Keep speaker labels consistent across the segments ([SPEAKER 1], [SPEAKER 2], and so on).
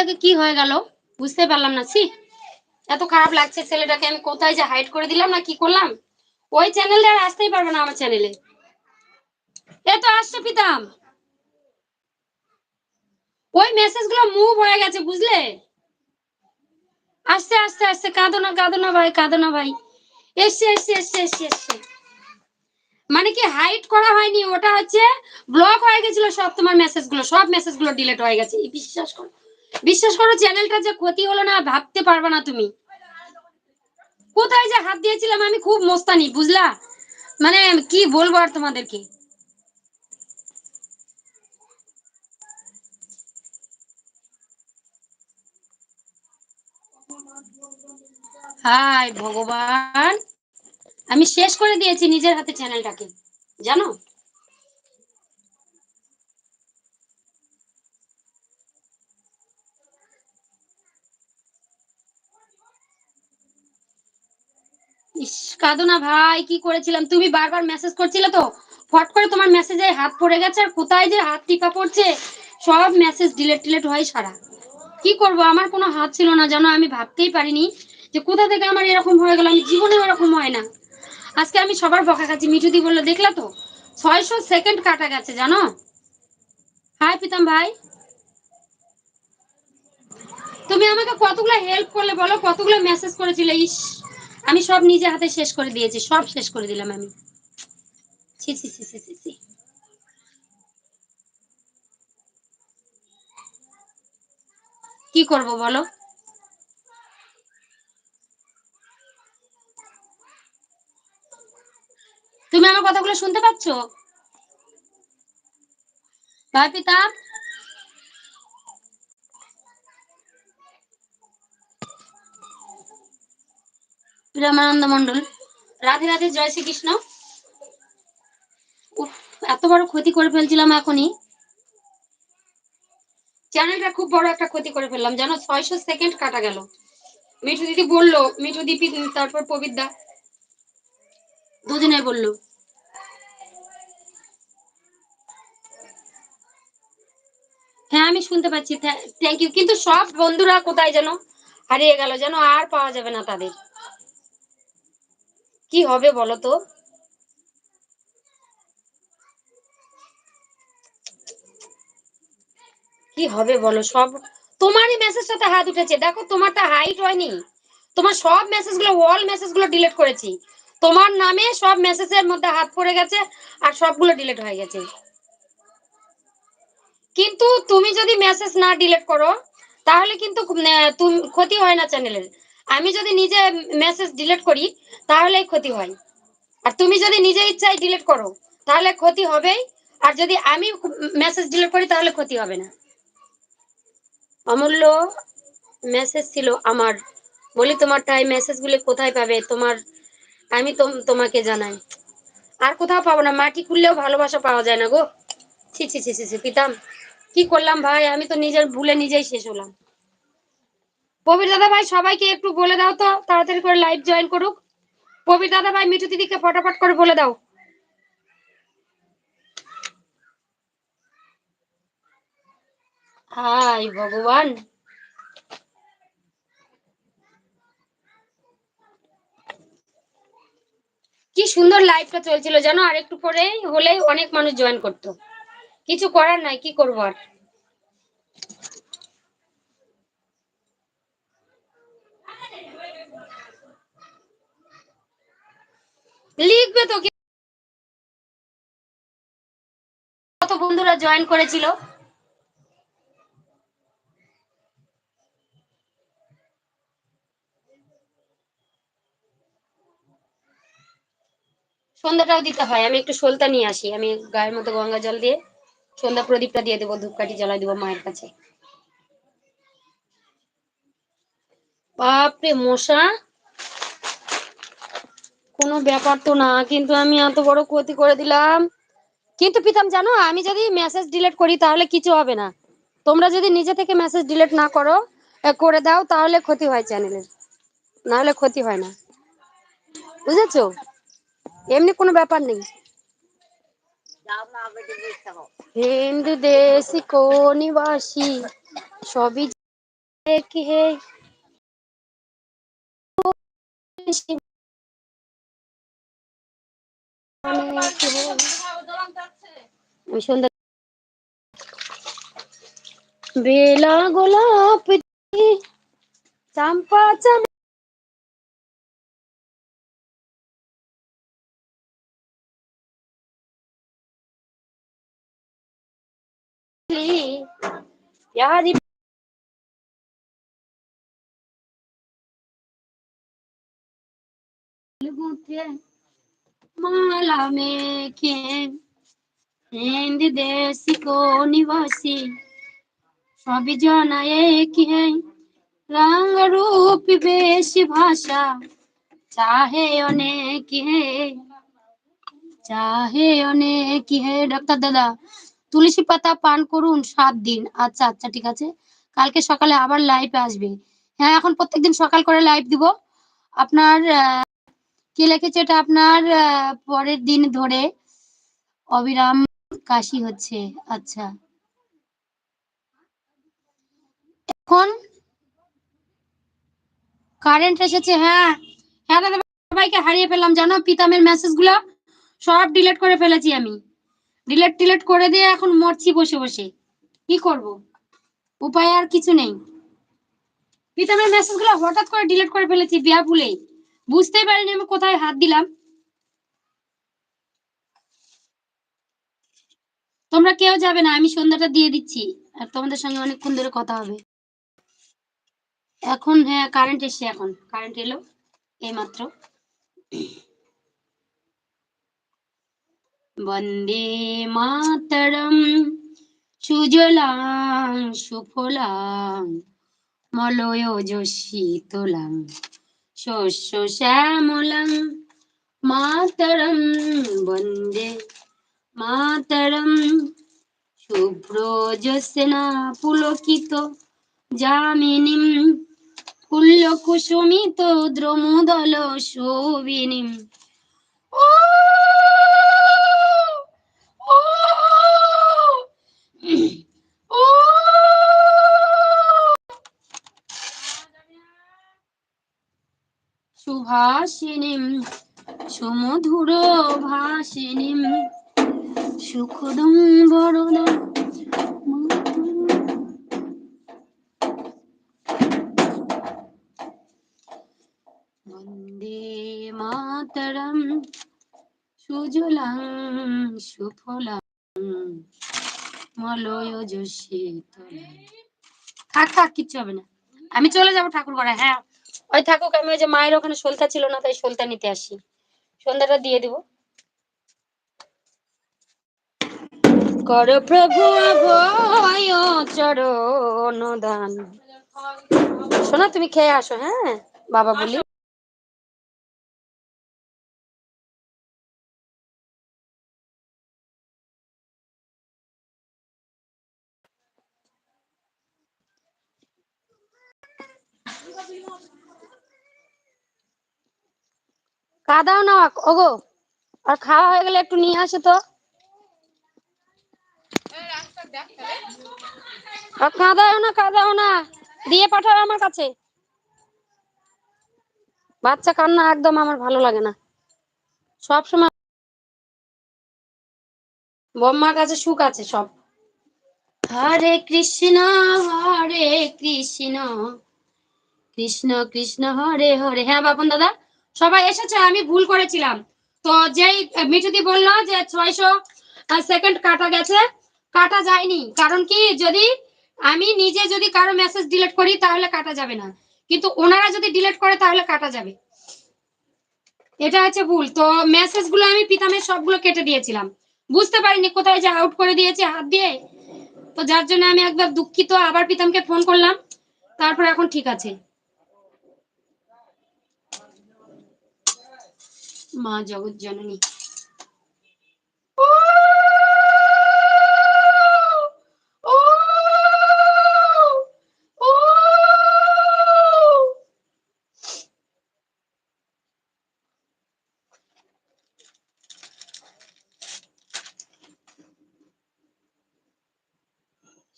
[SPEAKER 1] থেকে কি হয়ে গেল? বুঝতে পারলাম না, ছি। এত খারাপ লাগছে ছেলেটাকে, আমি কোথায় যে হাইড করে দিলাম না, কি করলাম? ওই চ্যানেলে আর আসতেই পারবে না আমার চ্যানেলে এ। তো আসছে পিতাম ওই মেসেজগুলো মুভ হয়ে গেছে, বুঝলে? আস্তে আস্তে আস্তে কাঁদো না কাঁদো না ভাই, কাঁদো না ভাই। এসছে এসছে এসছে এসছে এসছে। মানে কি হাইড করা হয়নি? ওটা হচ্ছে ব্লক হয়ে গেছিল সব তোমার মেসেজগুলো, সব মেসেজগুলো ডিলেট হয়ে গেছে। বিশ্বাস করো। বিশ্বাস করো, চ্যানেলটা যে ক্ষতি হলো না, ভাবতে পারবে না তুমি। কোথায় যে হাত দিয়েছিলাম আমি খুব মোস্তানি, বুঝলা? মানে কি বলব আর তোমাদেরকে? হাই ভগবান! আমি শেষ করে দিয়েছি নিজের হাতে চ্যানেলটাকে, জানো ইস কাঁদো না ভাই, কি করেছিলাম? তুমি বারবার মেসেজ করছিলে তো। ফট করে তোমার মেসেজে হাত পড়ে গেছে, আর কোথায় যে হাত টিপা পড়ছে, সব মেসেজ ডিলেট টিলেট হয় সারা। কি করব? আমার কোনো হাত ছিল না জানো আমি ভাবতেই পারিনি যে কোথা থেকে আমার এরকম হয়ে গেল। আমি জীবনে এরকম হয় না। আজকে আমি সবার বকা খাচ্ছি। মিঠুদি বলল, দেখলা তো, ছয়শো সেকেন্ড কাটা গেছে, জানো? হাই প্রীতম ভাই। তুমি আমাকে কতগুলো হেল্প করলে বলো? কতগুলো মেসেজ করেছিলে? ইস। আমি সব নিজে হাতে শেষ করে দিয়েছি, সব শেষ করে দিলাম আমি। কি করব বলো? তুমি আমার কথাগুলো শুনতে পাচ্ছ? ভাই পিতা প্রেমানন্দ মন্ডল রাধে রাধে, জয় শ্রীকৃষ্ণ। এত বড় ক্ষতি করে ফেলছিলাম এখনই। চ্যানেলটা খুব বড় একটা ক্ষতি করে ফেললাম, জানো? ছয়শো সেকেন্ড কাটা গেল। মিঠু দিদি বলল, মিঠু দিদি তারপর পবিদ্যা দুজনে বলল। হ্যাঁ আমি শুনতে পাচ্ছি থ্যাংক ইউ কিন্তু সব বন্ধুরা কোথায় যেন হারিয়ে গেল, যেন আর পাওয়া যাবে না তাদের। কি হবে বলো তো কি হবে বলো সব? তোমারই মেসেজটাতে হাত উঠেছে। দেখো তোমারটা হাইট হয়নি। তোমার সব মেসেজগুলো ওয়াল মেসেজগুলো ডিলিট করেছি। তোমার নামে সব মেসেজের মধ্যে হাত পড়ে গেছে আর সবগুলো ডিলিট হয়ে গেছে। কিন্তু তুমি যদি মেসেজ না ডিলিট করো, তাহলে কিন্তু ক্ষতি হয় না চ্যানেলের আমি যদি নিজে মেসেজ ডিলিট করি তাহলে ক্ষতি হয়। আর তুমি যদি নিজে ইচ্ছায় ডিলিট করো, তাহলে ক্ষতি হবেই। আর যদি আমি মেসেজ ডিলিট করি, তাহলে ক্ষতি হবে না। অমূল্য মেসেজ ছিল আমার। বলি, তোমার টাই মেসেজগুলি কোথায় পাবে? তোমার, আমি তোমাকে জানাই। আর কোথাও পাবো না। মাটি খুললেও ভালোবাসা পাওয়া যায় না গো। ছি ছি ছি ছি, পিতাম। কি করলাম ভাই? আমি তো নিজের ভুলে নিজেই শেষ হলাম। প্রবীর দাদা ভাই সবাইকে একটু বলে দাও তো, তাড়াতাড়ি করে লাইভ জয়েন করুক। প্রবীর দাদা ভাই মিঠু দিদিকে ফটাফট করে বলে দাও। হাই ভগবান। কি সুন্দর লাইভটা চলছিল জানো, আর একটু পরে হলেই অনেক মানুষ জয়েন করতো। কিছু করার নাই, কি করব আর? লিখবে তো কত বন্ধুরা জয়েন করেছিল? সন্ধ্যাটাও দিতে হয়, আমি একটু সলতা নিয়ে আসি, আমি গায়ের মতো গঙ্গা জল দিয়ে সন্ধ্যা প্রদীপটা দিয়ে দেবো, ধূপকাঠি জ্বালাই দেবো মায়ের কাছে। বাপরে মশা! কোনো ব্যাপার তো না, কিন্তু আমি এত বড় ক্ষতি করে দিলাম। কিন্তু প্রীতম, জানো, আমি যদি মেসেজ ডিলিট করি তাহলে কিছু হবে না। তোমরা যদি নিজে থেকে মেসেজ ডিলিট না করো করে দাও, তাহলে ক্ষতি হয় চ্যানেলের নাহলে ক্ষতি হয় না। বুঝেছ? এমনি কোনো ব্যাপার নেই। হিন্দু দেশ কো নিবাসী সবই কি হে। ওই সন্ধ্যা বেলা গোলাপ দিয়ে চাম্পা চাম प्यारी बुके mala me quien সবই জানা কি রঙ রূপ ভাষা চাহে অনেক হে চাহে অনেক হে ডাক্তার দাদা তুলসী পাতা পান করুন সাত দিন আচ্ছা আচ্ছা ঠিক আছে কালকে সকালে আবার লাইভে আসবে হ্যাঁ এখন প্রত্যেকদিন সকাল করে লাইভ দিব আপনার কি লিখেছে এটা আপনার পরের দিন ধরে অবিরাম কাশি হচ্ছে। আচ্ছা। এখন কারেন্ট এসেছে হ্যাঁ। হ্যাঁ দাদা সবাইকে হারিয়ে ফেললাম, জানো? পিতামের মেসেজগুলো সব ডিলিট করে ফেলেছি আমি। ডিলেট টিলেট করে দিয়ে এখন মরছি বসে বসে। কি করব? উপায় আর কিছু নেই। পিতামের মেসেজগুলো হঠাৎ করে ডিলিট করে ফেলেছি বিয়া ভুলে বুঝতেই পারিনি আমি কোথায় হাত দিলাম। তোমরা কেউ যাবে না, আমি সন্ধ্যাটা দিয়ে দিচ্ছি। আর তোমাদের সঙ্গে অনেকক্ষণ ধরে কথা হবে। এখন হ্যাঁ কারেন্ট এসছে এখন। কারেন্ট এলো এই মাত্র বন্দে মাতরম, সুজলাং, সুফলাং মলয় শীতলাং শস্য শ্যামলাং মাতরম বন্দে মাতরম শুভ্র জ্যোৎস্না পুলকিত যামিনীম কুল্ল কুসুমিত দ্রমুদল শোভিনীম ও সুভাষিনীম, সুমধুর ভাষিনীম, সুখদম বরদম বন্দে মাতরম, সুজলাং সুফলাং মলয় শীতলাং থাক থাক, কিচ্ছু হবে না। আমি চলে যাব ঠাকুর ঘরে হ্যাঁ। ওই থাকুক, আমি ওই যে মায়ের ওখানে সলতা ছিল না, তাই সলতা নিতে আসি। সন্ধ্যাটা দিয়ে দেবো। কর প্রভু চরণ দান। শোনা, তুমি খেয়ে আসো হ্যাঁ? বাবা বলি। কাদাও না ওগো। আর খাওয়া হয়ে গেলে একটু নিয়ে আসো তো। আর কাঁদাও না কাঁদাও না দিয়ে পাঠাও আমার কাছে। বাচ্চা কান্না একদম আমার ভালো লাগে না। সব সময় বম্মার কাছে সুখ আছে সব। হরে কৃষ্ণ হরে কৃষ্ণ। কৃষ্ণ কৃষ্ণ, হরে হরে। হ্যাঁ বাপন দাদা? সবাই এসেছে, আমি ভুল করেছিলাম। তো যেই মিঠুদি বলল যে ছয়শো সেকেন্ড কাটা গেছে, কাটা যায়নি। কারণ কি? যদি আমি নিজে যদি কারও মেসেজ ডিলিট করি, তাহলে কাটা যাবে না। কিন্তু ওনারা যদি ডিলিট করে, তাহলে কাটা যাবে। এটা হচ্ছে ভুল। তো মেসেজগুলো আমি পিতামের সবগুলো কেটে দিয়েছিলাম। বুঝতে পারিনি কোথায় যে আউট করে দিয়েছে হাত দিয়ে। তো যার জন্য আমি একবার দুঃখিত। আবার পিতামকে ফোন করলাম। তারপর এখন ঠিক আছে। মা জগৎ জননী।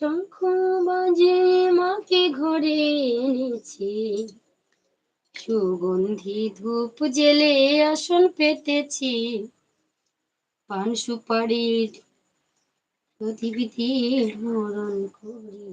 [SPEAKER 1] শঙ্খ বাজে মাকে ঘরে এনেছি সুগন্ধি ধূপ জেলে আসন পেতেছি। পান সুপারির প্রতিবিধির মরণ করি।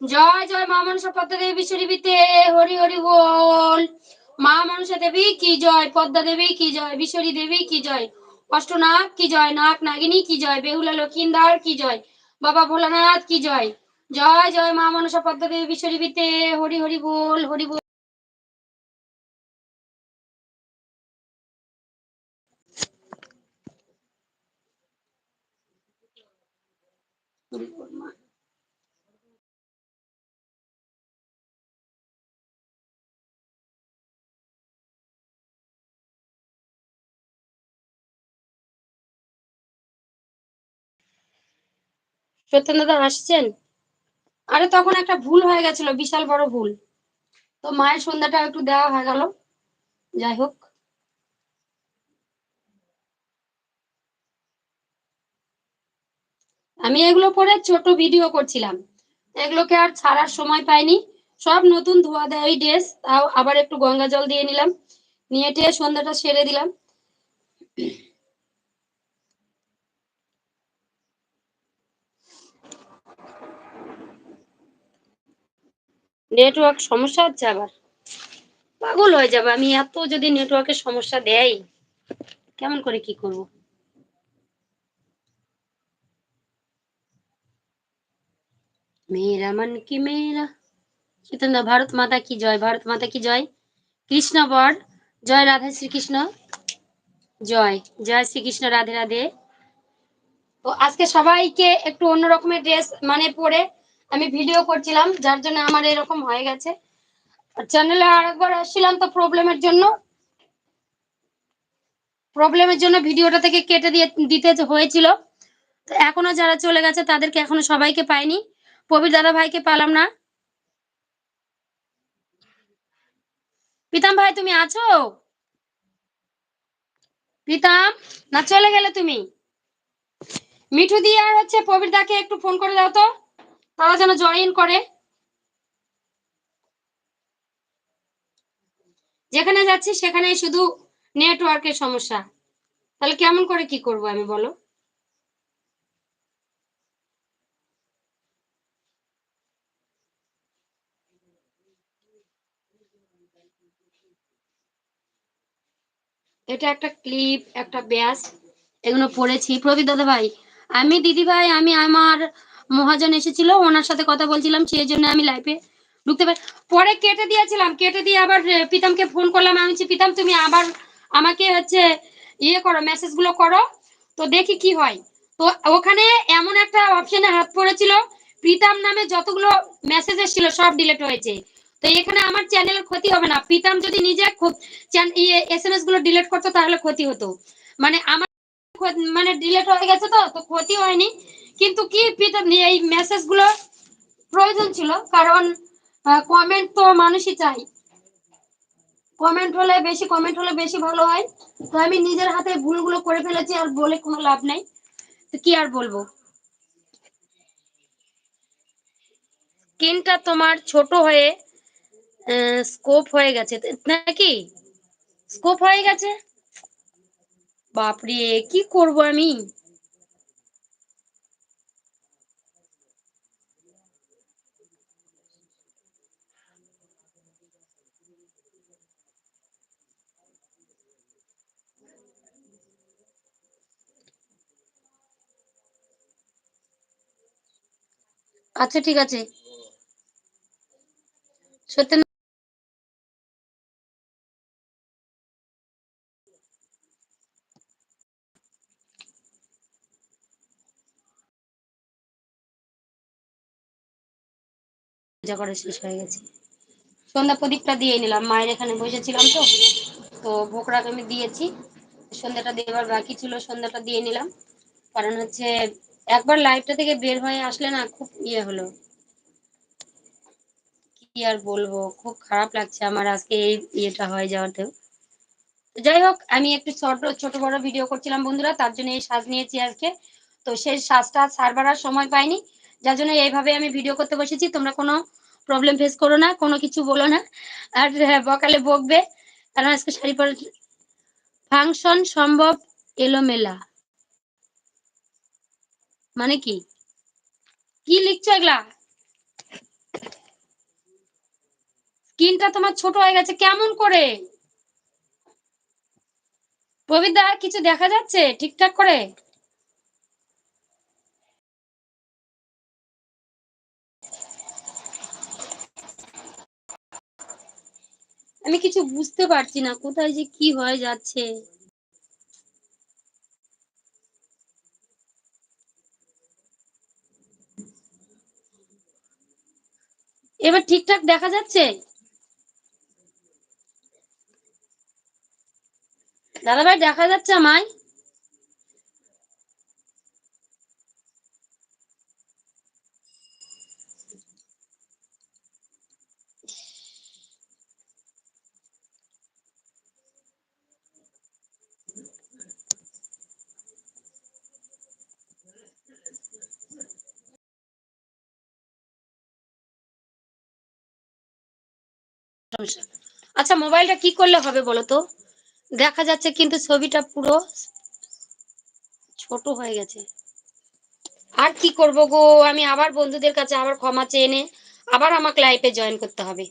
[SPEAKER 1] জয় জয় মা মনসা পদ্মা দেবী বিশ্বরীবিতে হরি হরি বল। মা মনসা দেবী কি জয়, পদ্মা দেবী কি জয়, বিশ্বরী দেবী কি জয়, অষ্টনাগ কি জয়, নাগ নাগিনী কি জয়, বেহুলা লক্ষিন্দার কি জয়, বাবা ভোলানাথ কি জয়। জয় জয় মা মনসা পদ্মা দেবী বিশ্বরীবিতে হরি হরি বল। হরি বল সত্যেন দাদা আসছেন? আরে তখন একটা ভুল হয়ে গেছিল, বিশাল বড় ভুল। তো মায়ের সন্ধ্যাটা একটু দেওয়া হয়ে গেল। যাই হোক। আমি এগুলো পরে ছোট ভিডিও করছিলাম। এগুলোকে আর ছাড়ার সময় পাইনি। সব নতুন ধোয়া দেয় ওই ড্রেস, তাও আবার একটু গঙ্গা জল দিয়ে নিলাম। নিয়ে টেয়ে সন্ধ্যাটা সেরে দিলাম। নেটওয়ার্ক সমস্যা হচ্ছে আবার। পাগল হয়ে যাবে। আমি এত যদি নেটওয়ার্কের সমস্যা দেয় কেমন করে কি করব? মেরা মন কি মেরা চৈতন্য ভারত মাতা কি জয়? ভারত মাতা কি জয়? কৃষ্ণ বর্ড জয় রাধা শ্রীকৃষ্ণ। জয়। জয় শ্রীকৃষ্ণ, রাধে রাধে। তো আজকে সবাইকে একটু অন্য রকমের ড্রেস মানে পরে আমি ভিডিও করছিলাম, যার জন্য আমার এরকম হয়ে গেছে। চ্যানেলে আরেকবার আসছিলাম তো প্রবলেমের জন্য। প্রবলেমের জন্য ভিডিওটা থেকে কেটে দিয়ে, দিতে হয়েছিল। এখনও যারা চলে গেছে, তাদেরকে এখনও সবাইকে পাইনি। প্রবীর দাদা ভাইকে পেলাম না। পিতাম ভাই, তুমি আছো? পিতাম না চলে গেলে তুমি? মিঠু দিয়ে আর হচ্ছে প্রবীর দাকে একটু ফোন করে দাও তো। তারা যেন জয়েন করে। যেখানে যাচ্ছি সেখানে শুধু নেটওয়ার্কের সমস্যা। তাহলে কেমন করে কি করব আমি, বলো? এটা একটা ক্লিপ একটা ব্যাস, এগুলো পড়েছি। প্রবীর দাদা ভাই, আমি দিদি ভাই আমি আমার মহাজন এসেছিল, ওনার সাথে কথা বলছিলাম, সেই জন্য আমি লাইফে ঢুকতে পারি, পরে কেটে দিয়েছিলাম, কেটে দিয়ে আবার পিতামকে ফোন করলাম, আমি বলছি পিতাম তুমি আবার আমাকে হচ্ছে ইয়ে করো মেসেজগুলো করো, তো দেখি কি হয়। তো ওখানে এমন একটা অপশনে হাত পড়েছিল, প্রীতাম নামে যতগুলো মেসেজ এসেছিল, সব ডিলেট হয়েছে। তো এখানে আমার চ্যানেলের ক্ষতি হবে না, প্রীতাম যদি নিজে এস এম এসগুলো ডিলিট করতো, তাহলে ক্ষতি হতো। মানে আমার মানে ডিলিট হয়ে গেছে তো তো ক্ষতি হয়নি। কিন্তু কি প্রীতাম এই মেসেজগুলো প্রয়োজন ছিল, কারণ কমেন্ট তো মানুষই চাই কমেন্ট হলে বেশি কমেন্ট হলে বেশি ভালো হয়। তো আমি নিজের হাতে ভুলগুলো করে ফেলেছি, আর বলে কোনো লাভ নাই। তো কি আর বলব? স্ক্রিনটা তোমার ছোট হয়ে স্কোপ হয়ে গেছে। নাকি? স্কোপ হয়ে গেছে? বাপরে কি করব আমি? আচ্ছা ঠিক আছে। সত্যি পূজা করা শেষ হয়ে গেছে। সন্ধ্যা প্রদীপটা দিয়ে নিলাম। মায়ের এখানে বসেছিলাম তো। তো ভোগরাগ আমি দিয়েছি। সন্ধ্যাটা দেওয়ার বাকি ছিল, সন্ধ্যাটা দিয়ে নিলাম। কারণ হচ্ছে একবার লাইভটা থেকে বের হয়ে আসলে না খুব ইয়ে হলো। কি আর বলব? খুব খারাপ লাগছে আমার আজকে এই ইয়েটা হয়ে যাওয়াতেও। যাই হোক, আমি একটু ছোট ছোট বড় ভিডিও করছিলাম বন্ধুরা, তার জন্য এই সাজ নিয়েছি আজকে। তো সেই সাজটা সারবার আর সময় পাইনি। যার জন্য এইভাবে আমি ভিডিও করতে বসেছি। তোমরা কোনো প্রবলেম ফেস করো না কোনো কিছু বলো না। আর হ্যাঁ, বকালে বকবে। কারণ আজকে শাড়ি পরে ফাংশন সম্ভব এলোমেলা। মানে কি? কি লিখছো এগুলা? স্কিনটা তোমার ছোট হয়ে গেছে কেমন করে? প্রবীরদা কিছু দেখা যাচ্ছে ঠিকঠাক করে? আমি কিছু বুঝতে পারছি না, কোথায় যে কি হয়ে যাচ্ছে। এবার ঠিকঠাক দেখা যাচ্ছে? দাদা ভাই দেখা যাচ্ছে আমায়? আচ্ছা মোবাইলটা কি করলে হবে বলো তো? দেখা যাচ্ছে কিন্তু ছবিটা পুরো ছোট হয়ে গেছে। আর কি করব গো? আমি আবার বন্ধুদের কাছে আবার ক্ষমা চেয়ে নে, আবার আমাকে লাইফে জয়েন করতে হবে।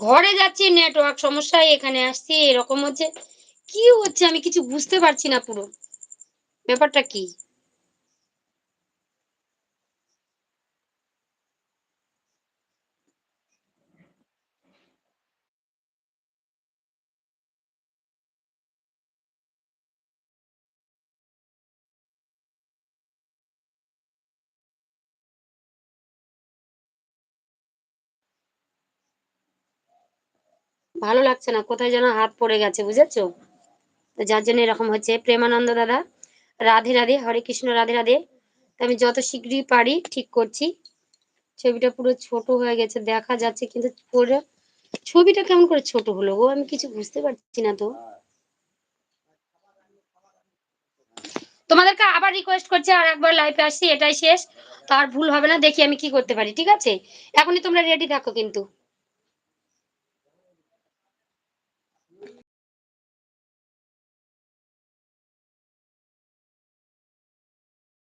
[SPEAKER 1] ঘরে যাচ্ছি নেটওয়ার্ক সমস্যায় এখানে আসছি, এরকম হচ্ছে। কি হচ্ছে আমি কিছু বুঝতে পারছি না পুরো। ব্যাপারটা কি? ভালো লাগছে না। কোথায় যেন হাত পড়ে গেছে, বুঝেছ? যার জন্য এরকম হচ্ছে। প্রেমানন্দ দাদা, রাধে রাধে, হরে কৃষ্ণ, রাধে রাধে। আমি যত শীঘ্রই পারি, ঠিক করছি। ছবিটা পুরো ছোট হয়ে গেছে, দেখা যাচ্ছে, কিন্তু পুরো ছবিটা কেমন করে ছোট হলো গো? আমি কিছু বুঝতে পারছি না তো। তোমাদেরকে আবার রিকোয়েস্ট করছি, আর একবার লাইফে আসছি, এটাই শেষ। তো আর ভুল হবে না, দেখি আমি কি করতে পারি, ঠিক আছে? এখনই তোমরা রেডি থাকো কিন্তু।